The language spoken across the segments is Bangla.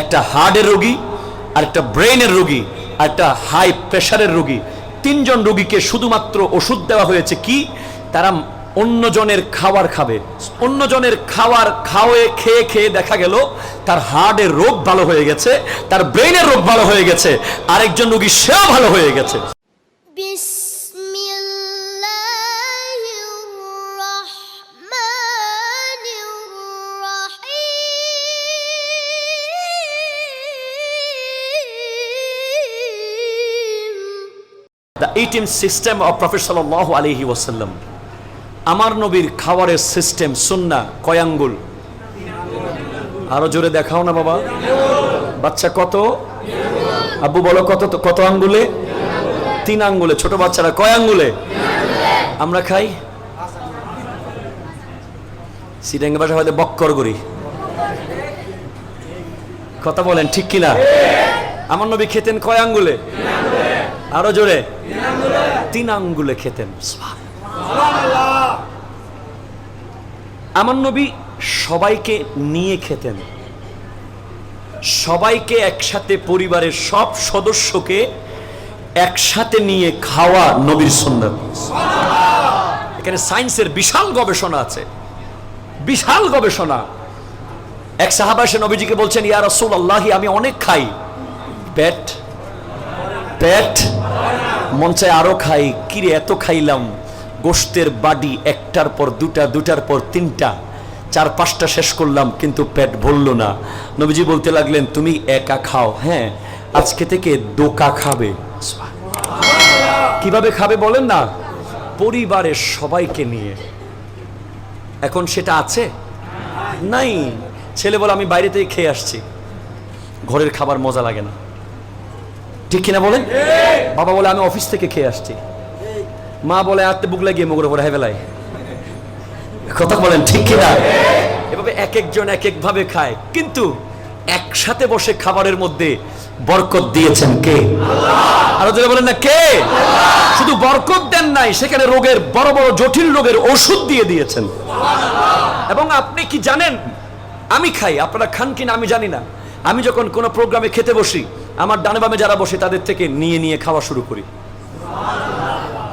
একটা হার্টের রোগী আর একটা ব্রেনের রোগী আর একটা হাই প্রেশারের রোগী। তিনজন রোগীকে শুধুমাত্র ওষুধ দেওয়া হয়েছে কি? তারা অন্যজনের খাবার খাবে। অন্যজনের খাবার খাওয়ে, খেয়ে খেয়ে দেখা গেল, তার হার্টের রোগ ভালো হয়ে গেছে, তার ব্রেনের রোগ ভালো হয়ে গেছে, আরেকজন রোগী সেও ভালো হয়ে গেছে। দ্য সিস্টেম অফ প্রফেট সাল্লাহ আলহি ওয়াসাল্লাম। আমার নবীর খাবারের সিস্টেম সুন্না কয় আঙ্গুল আরও জোরে দেখাও না বাবা। বাচ্চা কত? আব্বু বলো কত কত আঙ্গুলে? তিন আঙ্গুলে। ছোট বাচ্চারা কয় আঙ্গুলে? আমরা খাই। সিটাঙ্গে ভাষা হয়তো বক্কর করি। কথা বলেন ঠিক কিনা? আমার নবী খেতেন কয় আঙ্গুলে? আরও জোরে। তিন আঙ্গুলে খেতেন। আমার নবী সবাইকে নিয়ে খেতেন। সবাইকে একসাথে পরিবারের সব সদস্যকে একসাথে নিয়ে খাওয়া নবীর সুন্দর এখানে সায়েন্সের বিশাল গবেষণা আছে। বিশাল গবেষণা। এক সাহাবা এসে নবীজিকে বলছেন, ইয়া রসুল আল্লাহি আমি অনেক খাই। পেট পেট, মন চায় আরও খাই। কিরে এত খাইলাম। গোস্তের বাডি একটার পর দুটা, দুটার পর তিনটা। চার, পাঁচটা শেষ করলাম, কিন্তু পেট ভরল না। নবীজি বলতে লাগলেন, তুমি একা খাও। হ্যাঁ আজকে থেকে দোকা খাবে। কীভাবে খাবে বলেন না? পরিবারের সবাইকে নিয়ে। এখন সেটা আছে? নাই। ছেলে বলে, আমি বাইরে থেকে খেয়ে আসছি। ঘরের খাবার মজা লাগে না। ঠিক কিনা বলেন? বাবা বলে, আমি অফিস থেকে খেয়ে আসছি। মা বলে আত্মে বুক লাগিয়ে মুগের উপর হেবেলায় কথা বলেন, ঠিক কিনা? এভাবে এক একজন এক ভাবে খায়। কিন্তু একসাথে বসে খাবারের মধ্যে বরকত দিয়েছেন কে? আরও যদি বলেন না, কে? শুধু বরকত দেন নাই, সেখানে রোগের, বড় বড় জটিল রোগের ওষুধ দিয়ে দিয়েছেন। এবং আপনি কি জানেন? আমি খাই, আপনারা খান কিনা আমি জানি না। আমি যখন কোনো প্রোগ্রামে খেতে বসি আমার ডানে বামে যারা বসে, তাদের থেকে নিয়ে নিয়ে খাওয়া শুরু করি।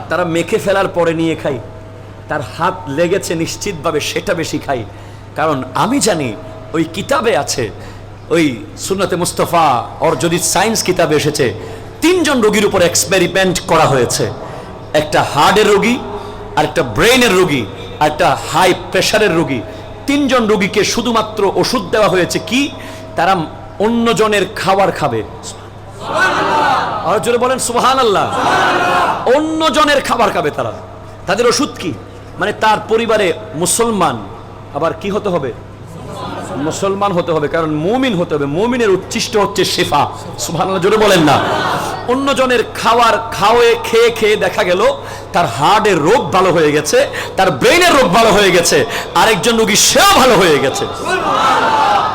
তারা মেখে ফেলার পরে নিয়ে খাই। তার হাত লেগেছে নিশ্চিতভাবে, সেটা বেশি খাই। কারণ আমি জানি, ওই কিতাবে আছে, ওই সুন্নতে মুস্তফা ওর যদি সায়েন্স কিতাবে এসেছে, তিনজন রোগীর উপর এক্সপেরিমেন্ট করা হয়েছে। একটা হার্টের রোগী, আর একটা ব্রেনের রোগী, আর একটা হাই প্রেশারের রোগী। তিনজন রোগীকে শুধুমাত্র ওষুধ দেওয়া হয়েছে কি? তারা অন্যজনের খাবার খাবে। আর বলেন সুবহান আল্লাহ অন্যজনের খাবার খাবে তারা। তাদের ওষুধ কি? মানে তার পরিবারে মুসলমান, আবার কি হতে হবে? মুসলমান হতে হবে, কারণ মুমিন হতে হবে। মুমিনের উচ্ছিষ্ট হচ্ছে শেফা। আল্লাহ জোরে বলেন না। অন্যজনের খাবার খাওয়ে, খেয়ে খেয়ে দেখা গেল, তার হার্টের রোগ ভালো হয়ে গেছে, তার ব্রেনের রোগ ভালো হয়ে গেছে, আরেকজন রোগী সেও ভালো হয়ে গেছে।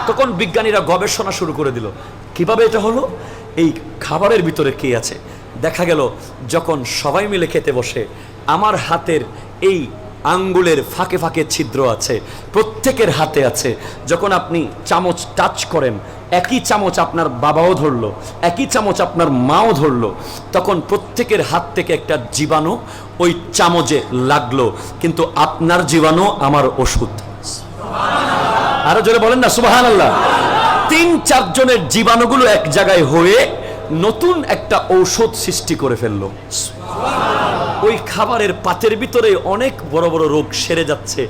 তখন বিজ্ঞানীরা গবেষণা শুরু করে দিল। কীভাবে এটা হলো? এই খাবারের ভিতরে কি আছে? দেখা গেল, যখন সবাই মিলে খেতে বসে, আমার হাতের এই আঙ্গুলের ফাঁকে ফাঁকে ছিদ্র আছে, প্রত্যেকের হাতে আছে। যখন আপনি চামচ টাচ করেন, একই চামচ আপনার বাবাও ধরলো, একই চামচ আপনার মাও ধরলো, তখন প্রত্যেকের হাত থেকে একটা জীবাণু ওই চামচে লাগল। কিন্তু আপনার জীবাণু আমার ওষুধ। আরও জোরে বলেন না সুবাহান আল্লাহ তিন চারজনের জীবাণুগুলো এক জায়গায় হয়ে নতুন একটা ঔষধ সৃষ্টি করে ফেলল। ওই খাবারের পাতের ভিতরে অনেক বড় বড় রোগ সেরে যাচ্ছে,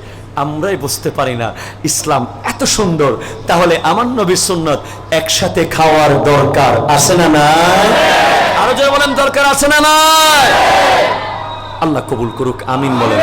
আমরাই বুঝতে পারি না। ইসলাম এত সুন্দর, তাহলে আমার নবী সুন্নত একসাথে খাওয়ার দরকার আছে না না আরও জোরে বলেন, দরকার আছে না না আল্লাহ কবুল করুক, আমিন বলেন।